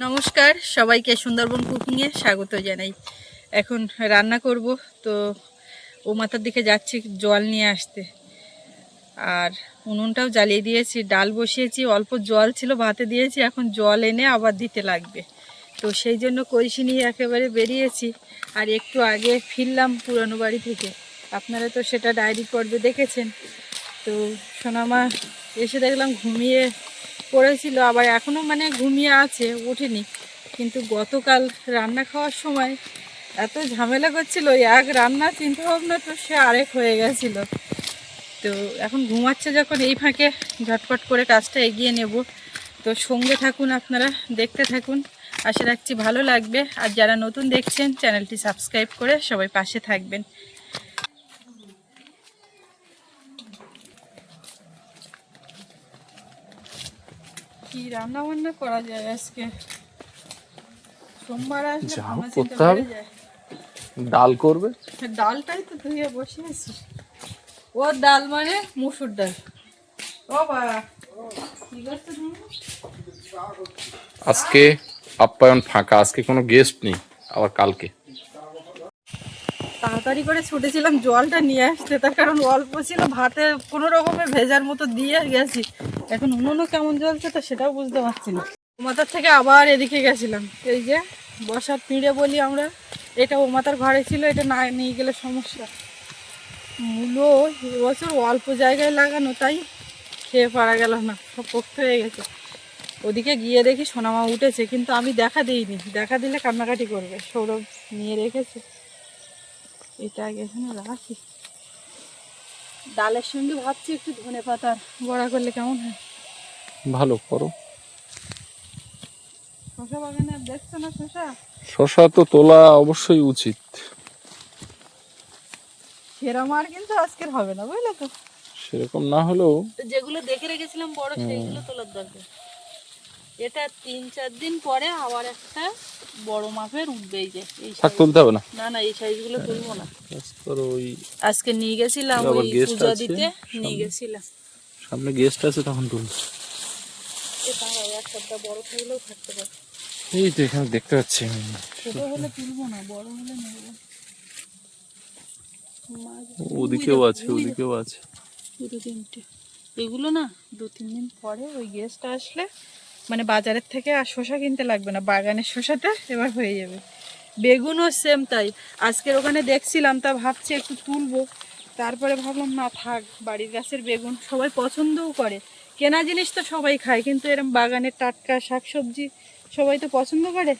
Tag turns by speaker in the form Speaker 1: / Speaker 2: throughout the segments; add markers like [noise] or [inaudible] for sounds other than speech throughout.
Speaker 1: নমস্কার, সবাইকে সুন্দরবন কুকিংয়ে স্বাগত জানাই। এখন রান্না করব, তো ও মাথার দিকে যাচ্ছি জল নিয়ে আসতে। আর উনুনটাও জ্বালিয়ে দিয়েছি, ডাল বসিয়েছি, অল্প জল ছিল, ভাতে দিয়েছি, এখন জল এনে আবার দিতে লাগবে। তো সেই জন্য কলসি নিয়ে একেবারে বেরিয়েছি, আর একটু আগে ফিরলাম পুরানো বাড়ি থেকে। আপনারা তো সেটা ডায়েরি পর্বে দেখেছেন। তো সোনামা এসে দেখলাম ঘুমিয়ে পড়েছিল আবার এখনও মানে ঘুমিয়ে আছে ওঠেনি কিন্তু গতকাল রান্না খাওয়ার সময় এত ঝামেলা করছিল এক রান্না চিন্তা ভাবনা তো সে আরেক হয়ে গেছিল। তো এখন ঘুমাচ্ছে যখন এই ফাঁকে, ঝটপট করে কাজটা এগিয়ে নেব। তো সঙ্গে থাকুন আপনারা, দেখতে থাকুন। আশা রাখছি ভালো লাগবে। আর যারা নতুন দেখছেন, চ্যানেলটি সাবস্ক্রাইব করে সবাই পাশে থাকবেন। কি রান্না বান্না করা যায় আজকে সোমবার আসলে
Speaker 2: যা হোক,
Speaker 1: চিন্তা
Speaker 2: করতে হবে।
Speaker 1: যায়।
Speaker 2: ডাল করবে
Speaker 1: ডালটাই তো ধুয়ে বসিয়েছি ও ডাল মানে মুসুর ডাল ও বাবা আছে তুমি?
Speaker 2: আজকে আপ্যায়ন ফাঁকা আজকে কোনো গেস্ট নেই আবার কালকে
Speaker 1: তাড়াতাড়ি করে ছুটেছিলাম, জলটা নিয়ে আসতে। তার কারণ অল্প ছিল, ভাতে কোনো রকমের ভেজার মতো দিয়ে গেছি। এখন উনুনও কেমন জ্বলছে তো সেটাও বুঝতে পারছি না। মাথার থেকে আবার এদিকে গেছিলাম। এই যে, বসার পিঁড়ে বলি আমরা, এটা ও মাথার ঘরে ছিল, এটা না নিয়ে গেলে সমস্যা। মূলো এবছর অল্প জায়গায় লাগানো, তাই খেয়ে পারা গেল না, সব পোক্ত হয়ে গেছে। ওদিকে গিয়ে দেখি সোনামা উঠেছে, কিন্তু আমি দেখা দিইনি। দেখা দিলে কান্নাকাটি করবে, সৌরভ নিয়ে রেখেছে। এটা আগে এখানে রাখি ডালের সঙ্গে ভাবছি একটু ধনে পাতার বড়া করলে কেমন হয়?
Speaker 2: ভালো করো।
Speaker 1: শশা বাগানে আর দেখছ না শশা
Speaker 2: শশা তো তোলা অবশ্যই উচিত।
Speaker 1: সেরম আর কিন্তু আজকের হবে না বুঝলে তো?
Speaker 2: সেরকম না হলেও
Speaker 1: যেগুলো দেখে রেখেছিলাম বড় সেইগুলো তোলার দরকার। এটা তিন চার দিন পরে আবার একটা বড় মাপের উঠবে এই যে এই
Speaker 2: থাক তুলতে হবে না?
Speaker 1: না না এই সাইজগুলো তুলবো না।
Speaker 2: ব্যাস ওই
Speaker 1: আজকে নিয়ে গেছিলাম ওই পূজা দিতে নিয়ে গেছিলাম।
Speaker 2: সামনে গেস্ট আছে তখন তুল
Speaker 1: এ দাঁড়াও এক সপ্তাহ বড় থাকলেও থাকতে পারে।
Speaker 2: এই তো এখানে দেখতে পাচ্ছি আমি।
Speaker 1: ছোট হলে তুলবো না বড় হলে নেব।
Speaker 2: ওদিকেও আছে ওদিকেও আছে।
Speaker 1: দুটো তিনটে। এগুলো না দু তিন দিন পরে ওই গেস্ট আসলে মানে বাজারের থেকে আর শসা কিনতে লাগবে না, বাগানের শসাটা এবার হয়ে যাবে। বেগুনও সেম তাই। আজকের ওখানে দেখছিলাম, তা ভাবছি একটু তুলবো। তারপরে ভাবলাম, না থাক, বাড়ির গাছের বেগুন সবাই পছন্দও করে। কেনা জিনিস তো সবাই খায়, কিন্তু এরকম বাগানের টাটকা শাকসবজি সবাই তো পছন্দ করে।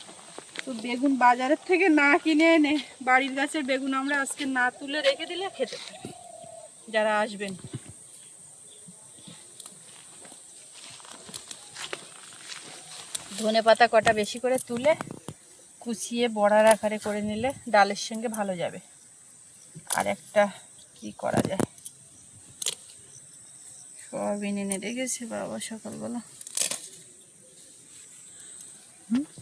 Speaker 1: তো বেগুন বাজারের থেকে না কিনে এনে বাড়ির গাছের বেগুন আমরা আজকে না তুলে রেখে দিলে খেতে যারা আসবেন। ধনে পাতা কটা বেশি করে তুলে কুচিয়ে বড়ার আকারে করে নিলে ডালের সঙ্গে ভালো যাবে। আর একটা কি করা যায়? সয়াবিন এনে রেখেছে বাবা সকালবেলা।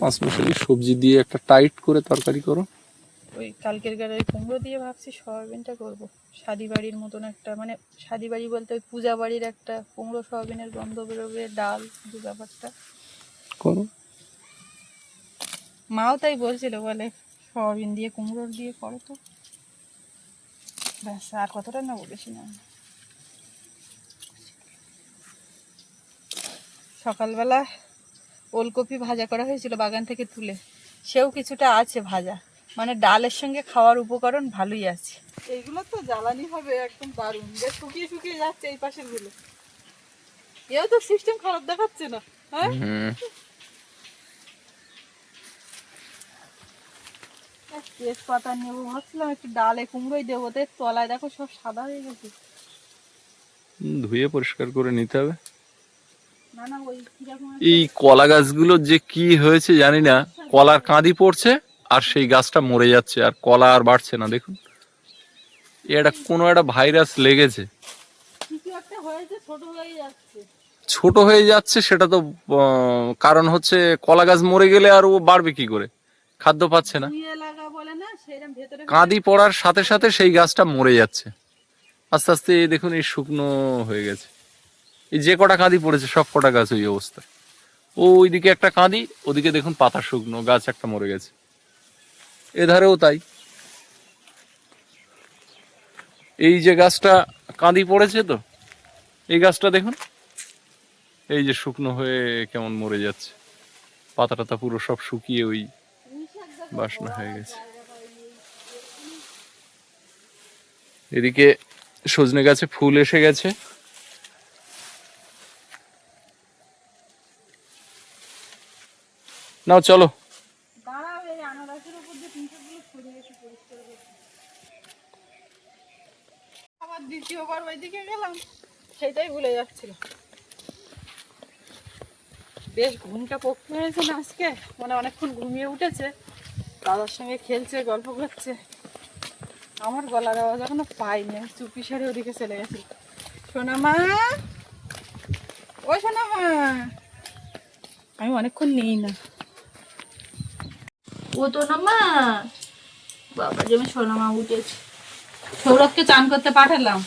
Speaker 2: পাঁচ মিশালি সবজি দিয়ে একটা টাইট করে তরকারি করো।
Speaker 1: ওই কালকের গাড়ি ওই কুমড়ো দিয়ে ভাবছি সয়াবিনটা করব। শাদি বাড়ির মতন একটা মানে শাদি বাড়ি বলতে ওই পূজা বাড়ির একটা কুমড়ো সয়াবিনের গন্ধ বেরোবে ডাল দু ব্যাপারটা।
Speaker 2: করো।
Speaker 1: মাও তাই বলছিল বলে সয়াবিন দিয়ে কুমড়োর দিয়ে করো তো। ব্যাস আর কতটা নেব বেশি না। সকালবেলা ওলকপি ভাজা করা হয়েছিল বাগান থেকে তুলে। সেও কিছুটা আছে ভাজা। মানে ডালের সঙ্গে খাওয়ার উপকরণ ভালোই আছে। এইগুলো তো জ্বালানি হবে একদম দারুণ। যে শুকিয়ে শুকিয়ে যাচ্ছে এই পাশেরগুলো। এও তো সিস্টেম খারাপ দেখাচ্ছে না হ্যাঁ? তেজপাতা নেব ভাবছিলাম একটু ডালে কুমড়োই দেবো তো তলায় দেখো সব সাদা হয়ে গেছে।
Speaker 2: ধুয়ে পরিষ্কার করে নিতে হবে। এই কলা গাছগুলো যে কি হয়েছে জানি না কলার কাঁদি পড়ছে আর সেই গাছটা মরে যাচ্ছে আর কলা আর বাড়ছে না দেখুন। এটা কোনো একটা ভাইরাস লেগেছে।
Speaker 1: ছোট হয়ে যাচ্ছে।
Speaker 2: সেটা তো কারণ হচ্ছে কলা গাছ মরে গেলে আর ও বাড়বে কি করে? খাদ্য পাচ্ছে না। কাঁদি পড়ার সাথে সাথে সেই গাছটা মরে যাচ্ছে। আস্তে আস্তে দেখুন এই শুকনো হয়ে গেছে। এই যে কটা কাঁদি পড়েছে সব কটা গাছ ওই অবস্থা ও ওইদিকে একটা কাঁদি ওদিকে দেখুন পাতা শুকনো গাছ একটা মরে গেছে। এধারেও তাই। এই যে গাছটা কাঁদি পড়েছে তো এই গাছটা দেখুন এই যে শুকনো হয়ে কেমন মরে যাচ্ছে। পাতা টাতা পুরো সব শুকিয়ে ওই বাসনা হয়ে গেছে। এদিকে সজনে গাছে ফুল এসে গেছে। নাও, চলো।
Speaker 1: দ্বিতীয়বার গেলাম সেটাই ভুলে যাচ্ছিল। বেশ ঘুমটা পক্ষ হয়েছে না আজকে? মানে অনেকক্ষণ ঘুমিয়ে উঠেছে। দাদার সঙ্গে খেলছে, গল্প করছে। আমার গলার আওয়াজ এখনও পাইনি। আমি চুপি সারে ওদিকে চলে গেছি। সোনামা? ও সোনামা! আমি অনেকক্ষণ নেই না। ও তো না মা বাবা যে আমি সোনা মা উঠেছে। সৌরভকে চান করতে পাঠালাম।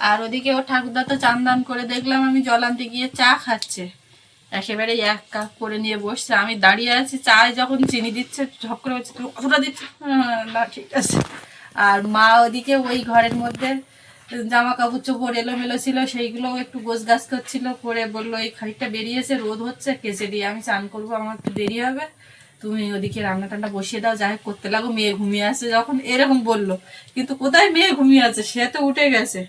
Speaker 1: আর ওদিকে ও ঠাকুরদা তো চান দান করে দেখলাম আমি জল আনতে গিয়ে চা খাচ্ছে। একেবারে এক কাপ করে নিয়ে বসছে। আমি দাঁড়িয়ে আছি চায় যখন চিনি দিচ্ছে ঝপ করে বলছে তুমি কতটা দিচ্ছ "হ্যাঁ, না ঠিক আছে। আর মা ওদিকে ওই ঘরের মধ্যে জামা কাপড় চোপড় এলোমেলো ছিল সেইগুলো একটু গোছ গাছ করছিল, করে বলল, এই খানিকটা বেরিয়েছে, রোদ হচ্ছে, কেচে দিয়ে আমি চান করব, আমার একটু দেরি হবে। তুমি ওদিকে রান্না টান্না বসিয়ে দাও যাই করতে লাগো, মেয়ে ঘুমিয়ে আছে যখন। এরকম বলল। কিন্তু কোথায় মেয়ে ঘুমিয়ে আছে? সে তো উঠে গেছে।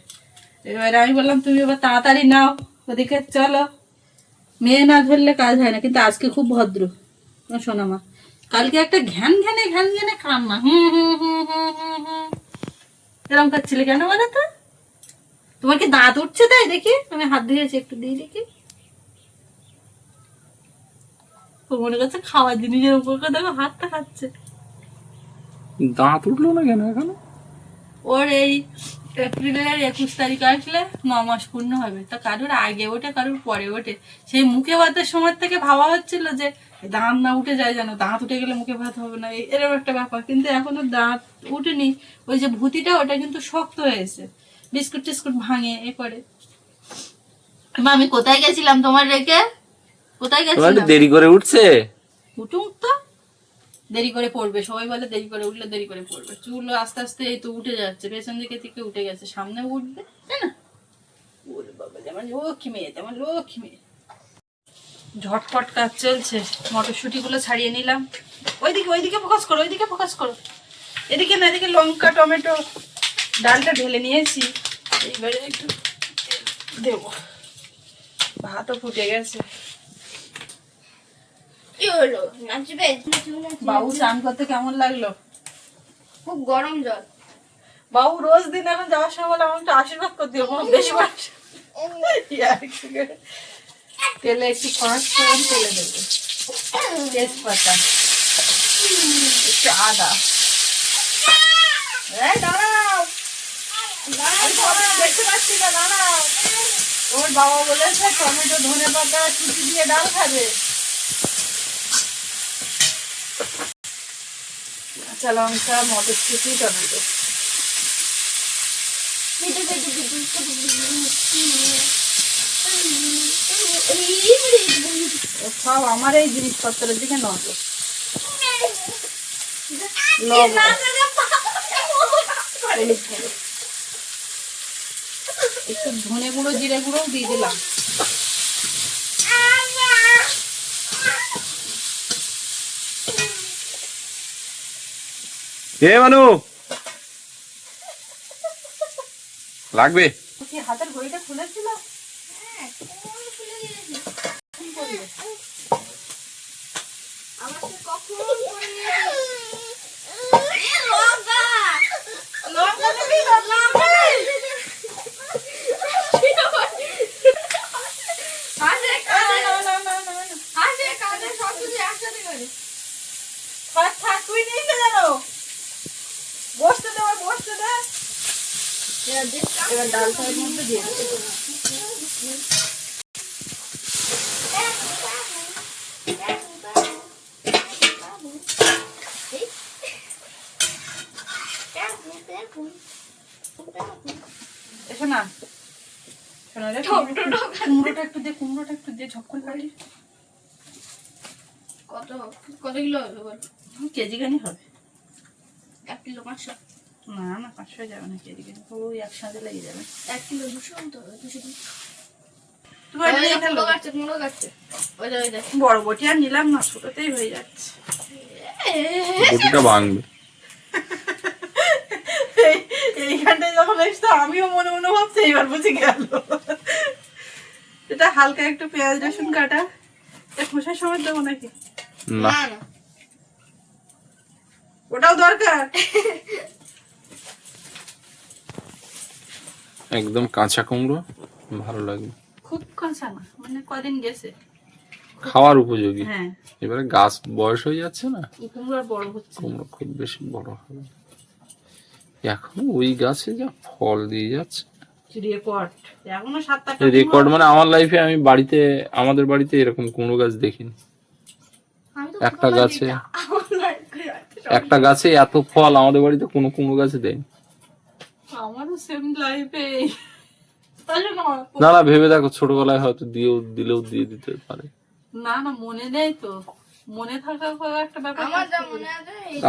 Speaker 1: এবারে আমি বললাম, তুমি এবার তাড়াতাড়ি নাও, ওদিকে চলো। মেয়ে না ধরলে কাজ হয় না, কিন্তু আজকে খুব ভদ্র। শোনা মা কালকে একটা ঘ্যান ঘ্যানে ঘ্যান ঘ্যানে কান্না। হুম হুম হুম হুম হুম হুম এরকম করছিলে কেন বলো তো? তোমার কি দাঁত উঠছে তাই দেখি? আমি হাত ধুয়েছি একটু দিয়ে দেখি। মনে করছে খাওয়ার জিনিসের উপর করে দেখো হাতটা খাচ্ছে।
Speaker 2: দাঁত উঠল না কেন এখনও?
Speaker 1: ওর এই এপ্রিলের একুশ তারিখ আসলে ন মাস পূর্ণ হবে। তা কারোর আগে ওঠে কারোর পরে ওঠে। সেই মুখে ভাতের সময় থেকে ভাবা হচ্ছিল যে দাঁত না উঠে যায় যেন দাঁত উঠে গেলে মুখে ভাত হবে না এরকম একটা ব্যাপার। কিন্তু এখনও দাঁত উঠেনি ওই যে ভুতিটা ওটা কিন্তু শক্ত হয়েছে বিস্কুট টিস্কুট ভাঙে এ করে আমি কোথায় গেছিলাম তোমার রেখে? কোথায় গেছিলাম?
Speaker 2: দেরি করে উঠছে?
Speaker 1: উঠুক তো। দেরি করে পড়বে সবাই বলে দেরি করে উঠলে দেরি করে পড়বে। চুল আস্তে আস্তে এই তো উঠে যাচ্ছে পেছন দিকে থেকে উঠে গেছে সামনে উঠবে তাই না? ওরে বাবা যেমন লক্ষ্মী মেয়ে তেমন লক্ষ্মী মেয়ে। ঝটপট কাজ চলছে। মটরশুঁটি গুলো ছাড়িয়ে নিলাম। ওইদিকে ওইদিকে ফোকাস করো ওইদিকে ফোকাস করো। এদিকে না এদিকে লঙ্কা টমেটো ডালটা ঢেলে নিয়েছি। এইবারে একটু দেবো। ভাতও ফুটে গেছে। বাবু চান করতে কেমন লাগল?
Speaker 3: খুব গরম জল।
Speaker 1: বাবু রোজ দিন এখন যাওয়ার সময় একটু আশীর্বাদ করে দিও কোনো বেশি করে। তেলে একটু পাঁচ ফোড়ন তেলে দেবে। তেজপাতা। একটু আদা। ওর বাবা বলেছে, টমেটো, ধনে পাতা দিয়ে ডাল খাবে। কাঁচা লঙ্কা, মটরশুঁটি, টমেটো। সব আমার এই জিনিসপত্রের দিকে নজর। একটু ধনে গুঁড়ো জিরে গুঁড়োও দিয়ে দিলাম
Speaker 2: হে মানু লাগবে
Speaker 1: হাতের ঘড়িটা খুলেছিল
Speaker 3: একসাথে করে
Speaker 1: থাক, থাক, তুই নিয়ে নে যেন। বসতে দে, ওর বসতে দে। এবার ডালটা এর মধ্যে দিয়ে দেবো। এসো না। কাটি।
Speaker 3: কত? কত কিলো হবে বল?
Speaker 1: কেজি খানি হবে।
Speaker 3: এক কিলো পাঁচশো।
Speaker 1: না না পাঁচশো যাবে না কেজি ওই একসাথে লেগে যাবে।
Speaker 3: এক কিলো দুশো তো দুশো যে যে
Speaker 1: বড় বটি আর নিলাম না ছোটতেই হয়ে যাচ্ছে
Speaker 2: বটিটা ভাঙবে
Speaker 1: এইখানটায় যখন এসতো আমিও মনে মনে ভাবছি এইবার বুঝে গেল এটা হালকা একটু পেঁয়াজ রসুন কাটা। এটা খোসার সময় দেবো নাকি?
Speaker 2: না।
Speaker 1: ওটাও দরকার?
Speaker 2: একদম কাঁচা কুমড়ো ভালো লাগবে
Speaker 1: খুব কাঁচা না মানে কদিন গেছে।
Speaker 2: খাওয়ার উপযোগী।
Speaker 1: হ্যাঁ।
Speaker 2: এবারে গাছ বয়স হয়ে যাচ্ছে না?
Speaker 1: কুমড়ো বড় হচ্ছে
Speaker 2: কুমড়ো খুব বেশি বড় হবে এখন ওই গাছে যা ফল দিয়ে যাচ্ছে
Speaker 1: রেকর্ড এখনও সাত আটটা
Speaker 2: রেকর্ড মানে আমার লাইফে আমি বাড়িতে আমাদের বাড়িতে এরকম কুমড়ো গাছ দেখিনি। একটা
Speaker 3: ছোটবেলায়
Speaker 2: গাছে। একটা গাছে এত ফল আমাদের বাড়িতে কোনো কুমড়ো গাছে দেয়নি।
Speaker 1: আমারও সেম লাইফে
Speaker 2: না না ভেবে দেখো ছোটবেলায় হয়তো দিয়েও দিলেও দিয়ে দিতে পারে।
Speaker 1: না না মনে নেই তো। মনে থাকা একটা ব্যাপার।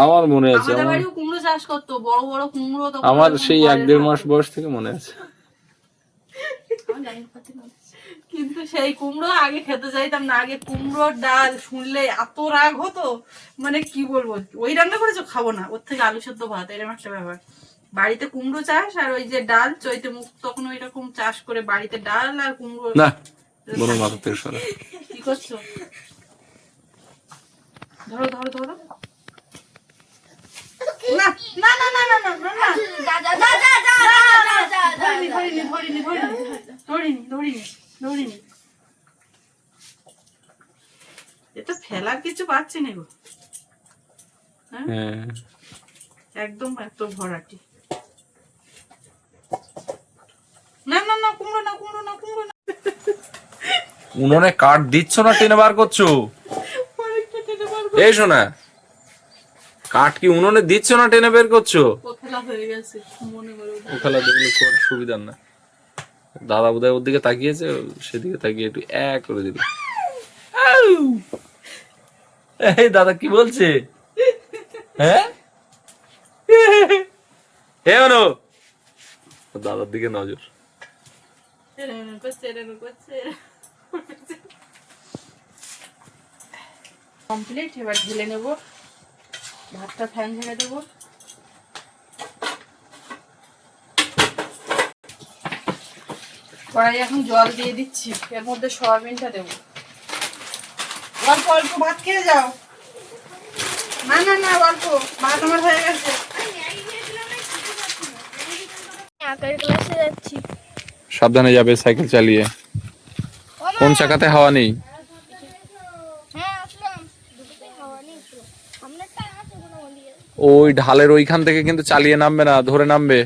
Speaker 3: আমার মনে আছে
Speaker 2: আমার মনে
Speaker 1: কুমড়ো চাষ করতো বড় বড় কুমড়ো
Speaker 2: আমার সেই এক দেড় মাস বয়স থেকে মনে আছে
Speaker 3: আমার জানি না কত মনে আছে।
Speaker 1: কিন্তু সেই কুমড়ো আগে খেতে চাইতাম না আগে কুমড়োর ডাল শুনলে এত রাগ হতো মানে কি বলব ওই রান্না করেছ? খাব না ওর থেকে আলু সেদ্ধ ভাত এরকম একটা ব্যাপার। বাড়িতে কুমড়ো চাষ আর ওই যে ডাল চৈতে মুখ তখন ওই রকম চাষ করে বাড়িতে ডাল আর কুমড়ো।
Speaker 2: না মাথা থেকে সরা।
Speaker 1: কি করছ? ধরো ধরো ধরো। এটা ফেলার কিছু পাচ্ছি না গো।
Speaker 2: হ্যাঁ? হ্যাঁ।
Speaker 1: একদম এত ভরাটি। না না না কুমড়ো না কুমড়ো না কুমড়ো না।
Speaker 2: উনোনে কাঠ দিচ্ছ না টেনে বার করছ? এই শোনা। কাঠ কি উনুনে দিচ্ছ না টেনে বের করছ?
Speaker 1: ও খেলা হয়ে গেছে মনে করো
Speaker 2: ও খেলা দেখলে খুব সুবিধার না। দাদা বোধহয় ওর দিকে তাকিয়েছে সেদিকে তাকিয়ে একটু এক করে দিল! এই দাদা কি বলছে? হ্যাঁ? হে অনু! দাদার দিকে নজর।
Speaker 1: কমপ্লিট এবার ঢেলে নেব। ভাতটা ফ্যান ঝেড়ে দেবো। কড়াই এখন জল দিয়ে দিচ্ছি এর মধ্যে সয়াবিনটা দেবো। অল্প অল্প ভাত খেয়ে যাও। না না না অল্প ভাত আমার হয়ে গেছে।
Speaker 3: আঁকার ক্লাসে যাচ্ছি
Speaker 2: সাবধানে যাবে সাইকেল চালিয়ে। কোন চাকাতে হাওয়া নেই
Speaker 3: হ্যাঁ আসলাম দুটোতেই হাওয়া নেই তো সামনেরটা আছে কোনো বলিয়ে
Speaker 2: ওই ঢালের ওইখান থেকে কিন্তু চালিয়ে নামবে না ধরে নামবে।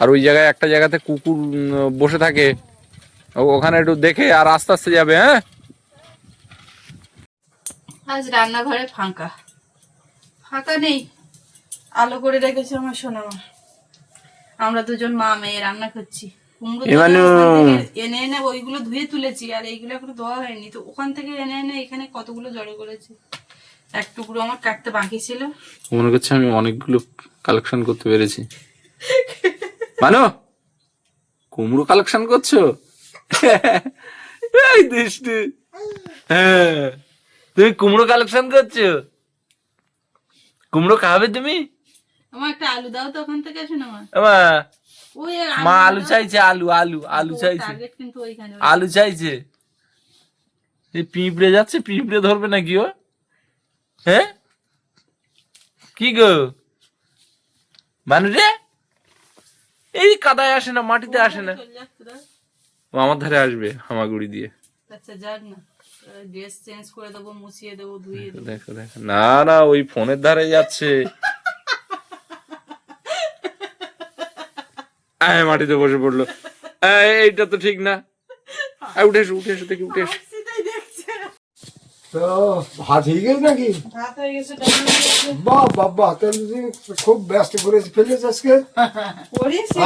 Speaker 2: আর ওই জায়গায় একটা জায়গাতে কুকুর বসে থাকে। ওখানে একটু দেখে আর আস্তে আস্তে যাবে হ্যাঁ?
Speaker 1: আজ রান্নাঘরে ফাঁকা। ফাঁকা নেই। আলো করে রেখেছে আমার সোনামা আমরা দুজন মা মেয়ে রান্না করছি। এনে এনে ওইগুলো ধুয়ে তুলেছি আর এইগুলো এখনও ধোয়া হয়নি। তো ওখান থেকে এনে এনে এখানে কতগুলো জড়ো করেছি? এক টুকরো আমার কাটতে বাকি ছিল।
Speaker 2: মনে করছে আমি অনেকগুলো কালেকশন করতে পেরেছি। মানো কুমড়ো কালেকশন করছ? এই দুষ্টু। হ্যাঁ তুমি কুমড়ো কালেকশন করছ? কুমড়ো খাবে তুমি?
Speaker 1: আমার একটা আলু দাও তো ওখান থেকে আসুন আমার
Speaker 2: মা আলু চাইছে আলু আলু আলু চাইছে। আলু চাইছে। এই পিঁপড়ে যাচ্ছে পিঁপড়ে ধরবে নাকি ও? হ্যাঁ কি গো? মানুষ? রে এই কাদায় আসে না মাটিতে আসে না। আমার ধারে আসবে হামাগুড়ি দিয়ে।
Speaker 1: আচ্ছা যাক না। ড্রেস চেঞ্জ করে দেবো মুছিয়ে দেবো ধুয়ে দেবো।
Speaker 2: দেখো দেখো। না না ওই ফোনের ধারে যাচ্ছে। আয় মাটিতে বসে পড়ল। এইটা তো ঠিক না। উঠে এসো উঠে এসো দেখি উঠে এসো।
Speaker 4: তো ভাত হয়ে গেছে নাকি। বাহ বাবা তাহলে তুই খুব ব্যস্ত করে ফেলেছে আজকে।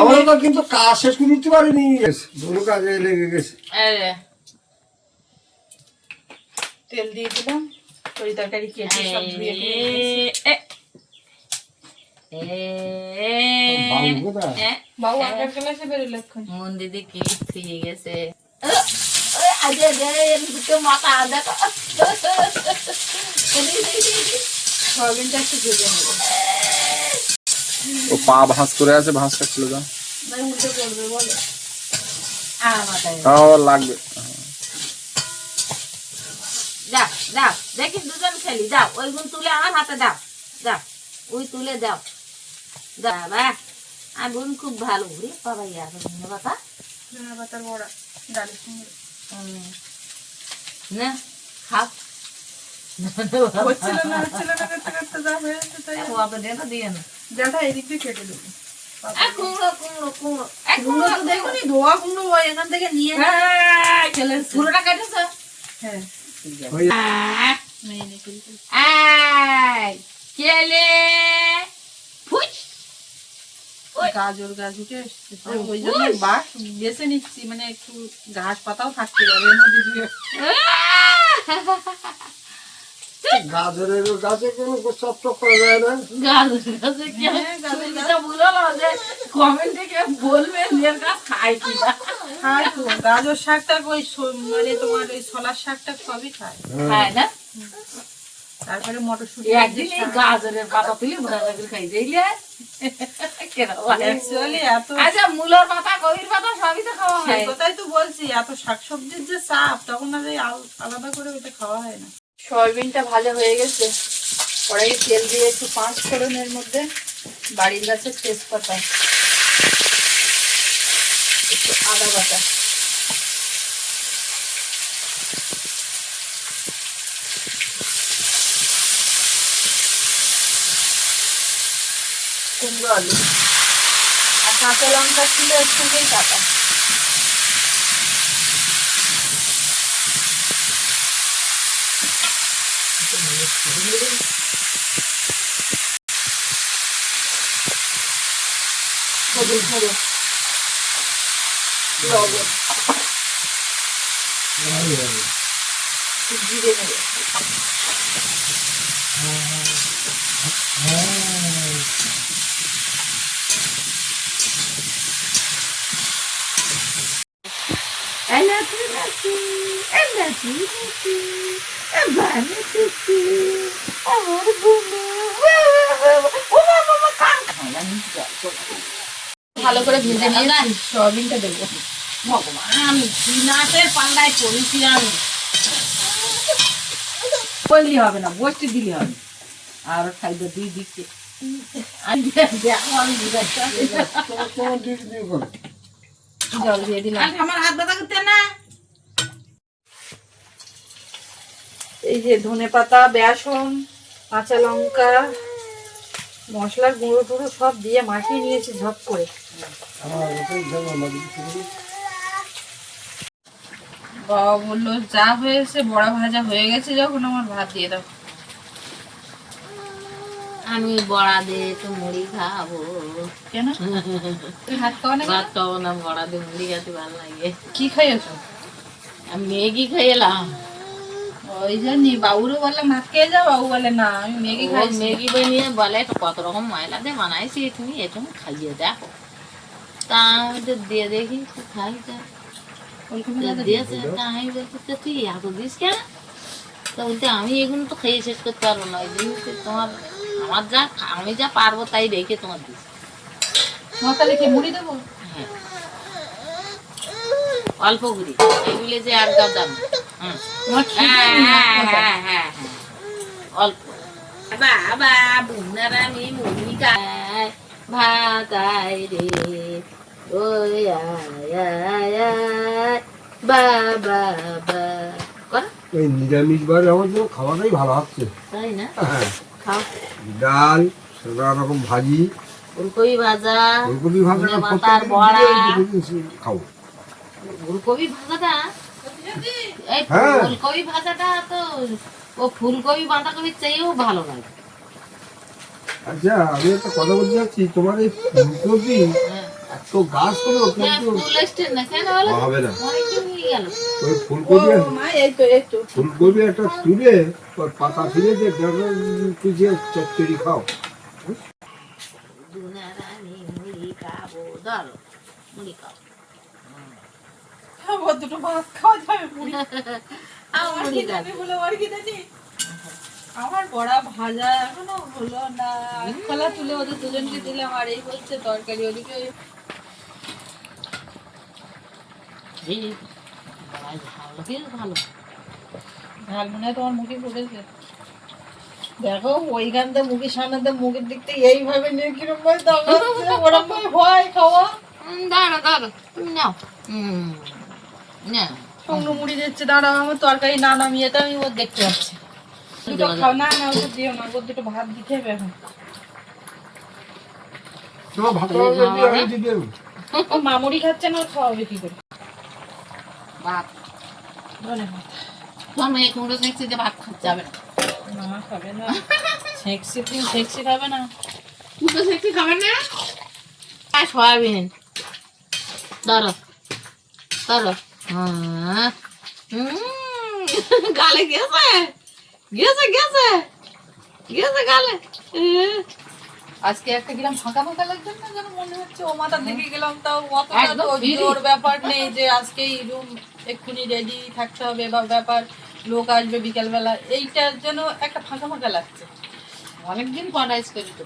Speaker 4: আমরা তো কিন্তু কাজ শেষ করে দিতে পারিনি। দুটো কাজে লেগে গেছে।
Speaker 1: তেল দিয়ে দিলাম তরি তরকারি কেটে সব ধুয়ে
Speaker 5: মন দিদি কি ঠিক গেছে আজে দুটো মাথা দেখো
Speaker 1: সয়াবিনটা একটু ভেজে নেব
Speaker 2: ও পা ভাঁজ করে আছে ভাঁজটা খুলে দাও
Speaker 1: মানে উল্টে পড়বে বলো
Speaker 5: আর মাথায়
Speaker 2: আবার লাগবে
Speaker 5: যাও যাও দেখি দুজন খেলি যাও ওইগুন তুলে আমার হাতে দাও যাও ওই তুলে দাও বাবা আগুন খুব ভালো ঘুরে বাবা ইয়া ধনে পাতা
Speaker 1: ধনে পাতার বড়া ডালের সঙ্গে
Speaker 5: হুম। না খাও।
Speaker 1: হচ্ছিল না হচ্ছিল না করতে করতে যা হয়ে যাচ্ছে তাই
Speaker 5: বাবা দিয়ে দিয়ে না।
Speaker 1: যাটা এদিক দিয়ে কেটে দেবো।
Speaker 5: কুমড়ো কুমড়ো কুমড়ো।
Speaker 1: কুমড়ো তো দেখুনি ধোয়া কুমড়ো ওই এখান থেকে নিয়ে
Speaker 5: এই, পুরোটা কেটেছো?
Speaker 1: হ্যাঁ।
Speaker 5: কেলে?
Speaker 1: গাজর গাছ উঠে ওই জন্য বাস বেছে নিচ্ছি মানে একটু ঘাস পাতাও থাকতে পারে এর মধ্যে দিয়ে।
Speaker 4: গাজরের গাছে কোনো চপ করা যায় না?
Speaker 5: গাজর গাছে কি
Speaker 1: হ্যাঁ, গাজর গাছ।
Speaker 5: না যে কমেন্টে কে বলবে এর গাছ খায় কি না
Speaker 1: খায় তো গাজর শাকটা ওই মানে তোমার ওই ছোলার শাকটা সবই খায়।
Speaker 5: খায় না?
Speaker 1: তারপরে মটরশুঁটি
Speaker 5: একদিন গাজরের পাতা তুলে করে খাই যাইলে আচ্ছা মূলার পাতা কবির পাতা সবই তো খাওয়া হয়।
Speaker 1: কথাই তো বলছি এত শাকসবজির যে চাপ তখন আর আলাদা করে ওটা খাওয়া হয় না। সয়াবিনটা ভালো হয়ে গেছে। তেল দিয়ে একটু পাঁচ ফোড়নের মধ্যে বাড়ির গাছের তেজপাতা একটু আদা বাটা। কুমড়ো আলু। আর কাঁচা লঙ্কা ছিল এর সঙ্গেই কাটা। হলুদ গুঁড়ো লবণ জিরে
Speaker 5: এই নাচি নাচি, আমার বোনে, ও বাবা, কান চলো।
Speaker 1: ভালো করে ভেজে নিয়েছি সয়াবিনটা দেবো।
Speaker 5: ভগবান কি নাচের পাল্লায় পড়েছি আমি। বললি হবে না বসতে দিলে হবে। আর খাইব দুই দিকে আমি আমি
Speaker 1: জল দিয়ে দিলাম।
Speaker 5: আমার হাত ব্যথা করতে না।
Speaker 1: এই যে ধনে পাতা বেসন কাঁচা লঙ্কা মশলার গুঁড়ো টুড়ো সব দিয়ে মাখিয়ে নিয়েছি ঝপ করে। বাবা বলল যা হয়েছে বড়া ভাজা হয়ে গেছে যখন আমার ভাত দিয়ে দাও।
Speaker 5: আমি বড়া দিয়ে একটু মুড়ি খাব।
Speaker 1: কেন? ভাত খাওয়া না
Speaker 5: ভাত খাব না বড়া দিয়ে মুড়ি খেতে ভালো লাগে।
Speaker 1: কি খাইয়েছো?
Speaker 5: আমি ম্যাগি খাইলাম।
Speaker 1: ওই বাবুরও বললাম ভাত খেয়ে যাও? বাবু বলে না আমি ম্যাগি
Speaker 5: ও
Speaker 1: খাইছি।
Speaker 5: ম্যাগি বানিয়ে বলে তো কত রকম ময়লা দিয়ে বানাইছি তুমি একটু খাইয়ে দেখো। তা আমি তো দিয়ে দেখি খাই যা। দিয়েছে তা আমি বলছি তো তুই এত দিস কেন? তা বলতে আমি এগুলো তো খেয়ে শেষ করতে পারব না ওই জন্য তোমার আমার যা আমি যা পারব তাই রেখে তোমার দিস।
Speaker 1: মশলা খেয়ে মুড়ি দেবো?
Speaker 5: অল্প গুড়ি। এগুলো যে এক গাছ দাম? হ্যাঁ হ্যাঁ হ্যাঁ। অল্প। বাবা বুনার আমি মুড়ি খাই ভাত আই রে। ওই বাবা বা কর।
Speaker 4: নিরামিষ বারে আমার জন্য খাওয়াটাই ভালো হচ্ছে।
Speaker 5: তাই না? খাও।
Speaker 4: ডাল সারা রকম ভাজি
Speaker 5: ফুলকপি ভাজা
Speaker 4: ফুলকপি ভাজা খাও
Speaker 5: ফুলকপি ভাজাটা? এই
Speaker 4: হ্যাঁ।
Speaker 5: ফুলকপি ভাজাটা তো ও ফুলকপি বাঁধাকপির চেয়েও ভালো লাগে।
Speaker 4: আচ্ছা আমি একটা কথা বলতে চাচ্ছি তোমার এই ফুলকপি
Speaker 5: হ্যাঁ।
Speaker 4: এত গাছ কোনো
Speaker 5: হ্যাঁ,
Speaker 4: কিন্তু
Speaker 5: ফুল এসছে না কেন বলো
Speaker 4: হবে না। ওই ফুলকপি
Speaker 1: মা এই তো এই তো
Speaker 4: ফুলকপি একটা তুলে ওর পাতা ডবল চচ্চড়ি খাও।
Speaker 5: মুড়ি খাব ধরো মুড়ি খাও
Speaker 1: আমার দুটো ভাত খাওয়া যাবে মুড়ি [laughs]
Speaker 5: আমার মুড়ি দাও
Speaker 1: বলে ওর কি জানি আমার বড়া ভাজা এখনও হলো না। কলা তুলে ওদের দুজনকে দিলাম আর এই হচ্ছে তরকারি। ওদিকে
Speaker 5: ভালো
Speaker 1: ঝাল মনে হয় তোমার মুখে পড়েছে। দেখো ওইখান থেকে মুখের সামনে মুখের দিক থেকে এইভাবে নিয়ে কিরম ভাবে [laughs] ওরম ভাবে হয় খাওয়া।
Speaker 5: দাঁড়ো দাঁড়ো। তুমি নাও। হুম।
Speaker 1: শুকনো মুড়ি দিচ্ছে দাঁড়াও আমার তরকারি না নামিয়ে তো আমি ওর দেখতে পাচ্ছি দুটো খাও না না ওকে দিও না ওর দুটো ভাত দিতে হবে এখন। ও মামুড়ি খাচ্ছে না ওর খাওয়াবে কি করে?
Speaker 5: ভাত।
Speaker 1: বলে
Speaker 5: তোমার মেয়ে কুমড়ো দেখছি যে ভাত খাচ্ছে যাবে না।
Speaker 1: না খাবে না। সেক্সি তুমি খাবে না?
Speaker 5: কুমড়ো দেখছি খাবে না? আর সয়াবিন। হ্যাঁ হুম, [laughs] গালে গেছে? গেছে গেছে? গেছে গালে?
Speaker 1: আজকে একটা গেলাম ফাঁকা ফাঁকা না যেন মনে হচ্ছে? ও মাথার দিকে গেলাম তাও অতটা তো জোর ব্যাপার নেই যে আজকেই রুম এক্ষুনি রেডি থাকতে হবে বা ব্যাপার লোক আসবে বিকেলবেলা। এইটার জন্য একটা ফাঁকা ফাঁকা লাগছে।
Speaker 5: অনেকদিন পর রাইস করি তো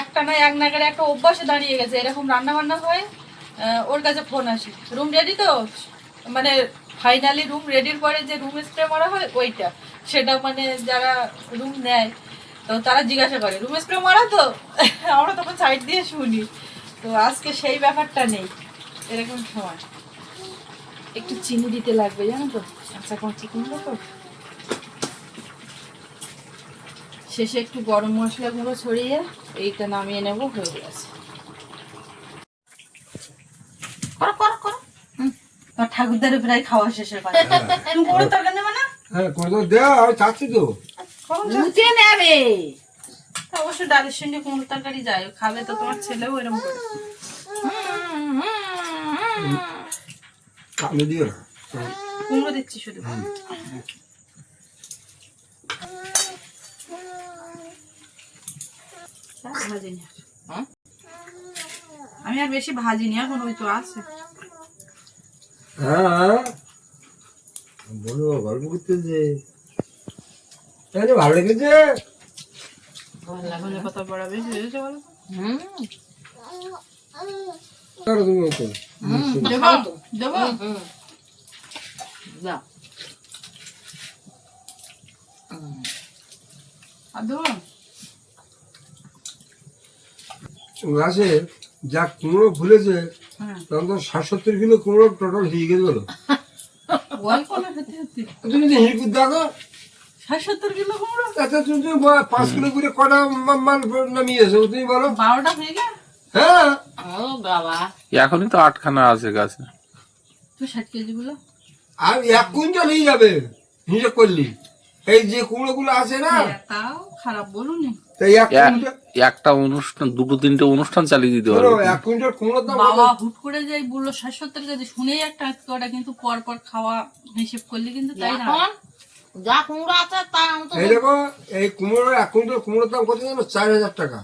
Speaker 1: একটা না এক নাগারে একটা অভ্যাসে দাঁড়িয়ে গেছে। এরকম রান্না বান্না হয় ওর কাছে ফোন আসি। রুম রেডি তো? মানে ফাইনালি রুম রেডির পরে যে রুম স্প্রে মারা হয়, ওইটা। সেটা মানে যারা রুম নেয়, তো তারা জিজ্ঞাসা করে রুম স্প্রে মারা তো? [laughs] আমরা তখন সাইড দিয়ে শুনি। তো আজকে সেই ব্যাপারটা নেই, এরকম সময়। একটু চিনি দিতে লাগবে, জানো তো? আচ্ছা কোন চিকেন তো। শেষে একটু গরম মশলা গুঁড়ো ছড়িয়ে এইটা নামিয়ে নেব, হয়ে গেছে
Speaker 5: করো করো করো
Speaker 1: তোমার ঠাকুরদারে প্রায় খাওয়া শেষের কথা। তুমি বড় তরকারি নেবে না?
Speaker 4: হ্যাঁ করে দাও দেওয়া আমি চাচ্ছি তো।
Speaker 5: নেবে।
Speaker 1: অবশ্য ডালের সঙ্গে কোন তরকারি যায় খাবে তো তোমার ছেলেও এরকম করে।
Speaker 4: দিও না।
Speaker 1: কুমড়ো দিচ্ছি শুধু। ভাজিনি
Speaker 5: হ্যাঁ?
Speaker 1: আমি আর বেশি ভাজিনি এখন ওই তো আছে।
Speaker 4: হ্যাঁ? বলো গল্প করতে যে। তাহলে ভালো লেগেছে?
Speaker 1: এখন কথা বড় বেশি হয়েছে বলো।
Speaker 5: হুম।
Speaker 4: করো তুমি ওকে
Speaker 1: দেবো। দেবো।
Speaker 5: হুম। দাও
Speaker 1: আর দেবো?
Speaker 4: গাছে যা কুমড়ো ফুলেছে তখন তো ষাট সত্তর কিলো কুমড়ো টোটাল হয়ে তুমি হিরকুদ দেখো
Speaker 1: ষাট সত্তর কিলো কুমড়ো?
Speaker 4: তাতে তুমি পাঁচ কিলো করে কটা মাল নামিয়েছো তুমি বলো।
Speaker 1: বারোটা হয়ে গেল?
Speaker 4: হ্যাঁ।
Speaker 5: ও বাবা।
Speaker 2: এখনই তো আটখানা আছে গাছে।
Speaker 1: তো ষাট কেজি গুলো
Speaker 4: আর এক কুইন্টাল হয়ে যাবে হিসেব করলি। এই যে কুমড়ো গুলো আছে না
Speaker 1: তাও খারাপ বলুনি
Speaker 4: এক- কুইন্টাল
Speaker 2: একটা অনুষ্ঠান দুটো তিনটে অনুষ্ঠান চালিয়ে দিতে পারবে
Speaker 4: এক কুইন্টাল কুমড়োর দাম
Speaker 1: বাবা হুট করে যাই বলল ষাট সত্তর কেজি শুনেই একটা কটা কিন্তু পর পর খাওয়া হিসেব করলে কিন্তু তাই না?
Speaker 5: যা কুমড়ো আছে তা
Speaker 4: এই দেখো এই কুমড়োর এক কুইন্টাল কুমড়োর দাম কত জানো? চার হাজার টাকা।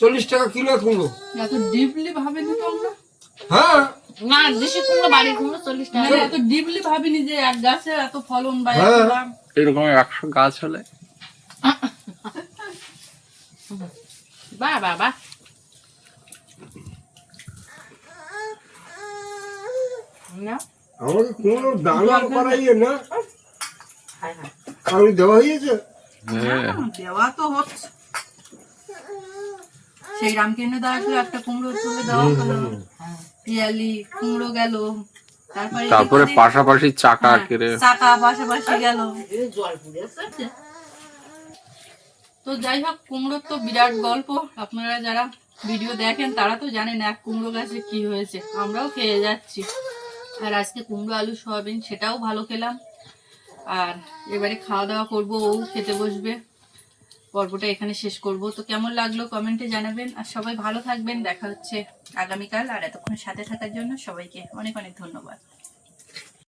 Speaker 4: চল্লিশ টাকা কিলো কুমড়ো।
Speaker 1: এত ডিপলি ভাবিনি তো আমরা?
Speaker 4: হ্যাঁ।
Speaker 5: না দেশি কুমড়ো বাড়ির কুমড়ো চল্লিশ টাকা।
Speaker 1: মানে এত ডিপলি ভাবিনি যে এক গাছে এত ফলন বা
Speaker 4: হ্যাঁ।
Speaker 2: এরকম একশো গাছ হলে? [laughs]
Speaker 5: বাহ বাহ না
Speaker 4: আমাকে কুমড়োর দানা করাইয়ে না।
Speaker 5: হায় হায়
Speaker 4: দেওয়া হয়েছে?
Speaker 2: হ্যাঁ।
Speaker 1: দেওয়া তো হচ্ছে। সেই রামকৃষ্ণ একটা কুমড়ো তুলে দেওয়া হলো। পিয়ালি কুমড়ো গেল। তারপরে
Speaker 2: তারপরে পাশাপাশি চাকা
Speaker 1: হ্যাঁ,
Speaker 2: কেড়ে
Speaker 1: চাকা পাশাপাশি গেল।
Speaker 5: জল পুড়েছে
Speaker 1: তো যাই হোক কুমড়োর তো বিরাট গল্প। আপনারা যারা ভিডিও দেখেন, তারা তো জানেন এক কুমড়ো গাছে কি হয়েছে। আমরাও খেয়ে যাচ্ছি। আর আজকে কুমড়ো, আলু, সয়াবিন, সেটাও ভালো খেলাম। আর এবারে খাওয়া দাওয়া করব, ও খেতে বসবে। পর্বটা এখানে শেষ করব। তো কেমন লাগল কমেন্টে জানাবেন। আর সবাই ভালো থাকবেন। দেখা হচ্ছে আগামীকাল। আর এতক্ষণ সাথে থাকার জন্য সবাইকে অনেক অনেক ধন্যবাদ।